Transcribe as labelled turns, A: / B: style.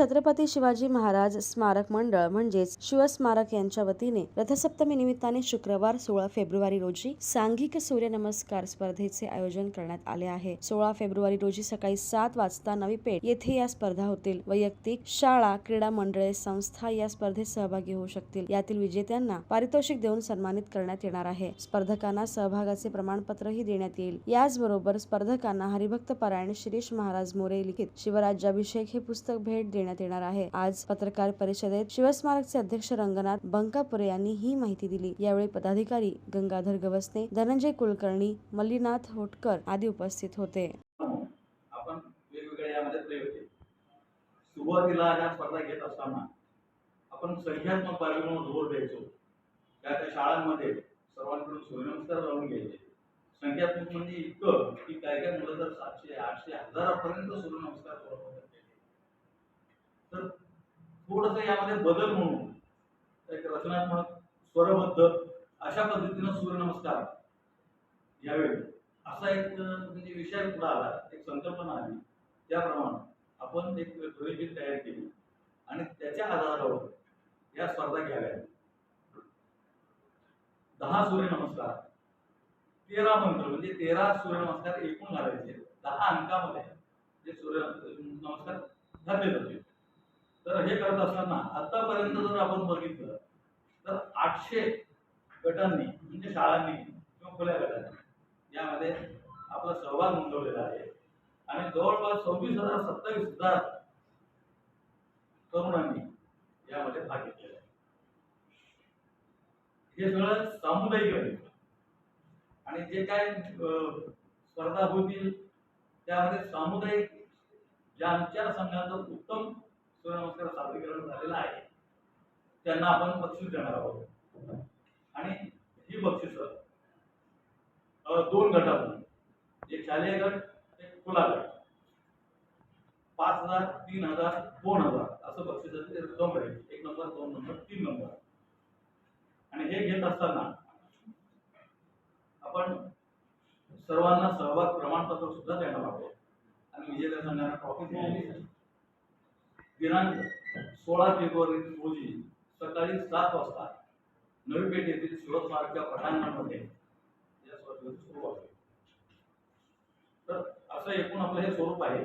A: छत्रपती शिवाजी महाराज स्मारक मंडळ म्हणजेच शिवस्मारक यांच्या वतीने रथसप्तमी निमित्ताने शुक्रवार सोळा फेब्रुवारी रोजी सांघिक सूर्यनमस्कार स्पर्धेचे आयोजन करण्यात आले आहे. सोळा फेब्रुवारी रोजी सकाळी सात वाजता नवी पेठ येथे या स्पर्धा होतील. वैयक्तिक शाळा क्रीडा मंडळे संस्था या स्पर्धेत सहभागी होऊ शकतील. यातील विजेत्यांना पारितोषिक देऊन सन्मानित करण्यात येणार आहे. स्पर्धकांना सहभागाचे प्रमाणपत्रही देण्यात येईल. याचबरोबर स्पर्धकांना हरिभक्त परायण शिरीष महाराज मोरे लिखित शिवराज्याभिषेक हे पुस्तक भेट देण्यात करण्यात येणार आहे. आज पत्रकार परिषदेत शिवस्मारकचे अध्यक्ष रंगनाथ बंकापुरे यांनी ही माहिती दिली. यावेळी पदाधिकारी गंगाधर गवसने धनंजय कुलकर्णी मल्लीनाथ होटकर आदी उपस्थित होते.
B: आपण वेगवेगळ्या यामध्ये प्रयोग केले सुरुवातीला ह्या स्पर्धा घेत असताना आपण संख्यात्मक बाजूने जोर द्यायचो. त्या त्या शाळांमध्ये सर्वांकडून सूर्यनमस्कार लावून घ्यायचे संख्यात्मक म्हणजे इतकं की काय काय मुलं तर सातशे आठशे हजारापर्यंत सूर्यनमस्कार करत होते. थोडंसं यामध्ये बदल म्हणून एक रचनात्मक स्वरबद्ध अशा पद्धतीनं सूर्यनमस्कार यावेळी असा एक म्हणजे विषय पुढे आला एक संकल्पना आली त्याप्रमाणे आपण एक ड्रॉइंग तयार केली आणि त्याच्या आधारावर या स्पर्धा घ्याव्या दहा सूर्यनमस्कार तेरा मंत्र म्हणजे तेरा सूर्यनमस्कार एकूण घालायचे दहा अंकामध्ये जे सूर्य नमस्कार घातले जाते तर हे करत असताना आतापर्यंत जर आपण बघितलं तर आठशे गटांनी म्हणजे शाळांनी किंवा खुल्या गटांनी यामध्ये आपला सहभाग नोंदवलेला आहे. आणि जवळपास सव्वीस हजार सत्तावीस हजार तरुणांनी यामध्ये भाग घेतलेला आहे. हे सगळं सामुदायिक आहे. आणि जे काय स्पर्धा होतील त्यामध्ये सामुदायिक ज्यांच्या संघाचं उत्तम सूर्यनमस्कार सादरीकरण झालेलं आहे. त्यांना आपण बक्षीस देणार आहोत. आणि ही बक्षीस दोन गटात एक शालेय गट एक खुला गट. पाच हजार तीन हजार दोन हजार असं बक्षीस रक्कम राहील एक नंबर दोन नंबर तीन नंबर. आणि हे घेत असताना आपण सर्वांना सहभाग प्रमाणपत्र सुद्धा देणार आहोत. आणि विजेत्या संघांना ट्रॉफी दिनांक सोळा फेब्रुवारी रोजी सकाळी सात वाजता नवी पेठ येथील शिवस्मारकच्या पटांगणामध्ये या स्पर्धेची सुरुवात तर असं एकूण आपलं हे स्वरूप आहे.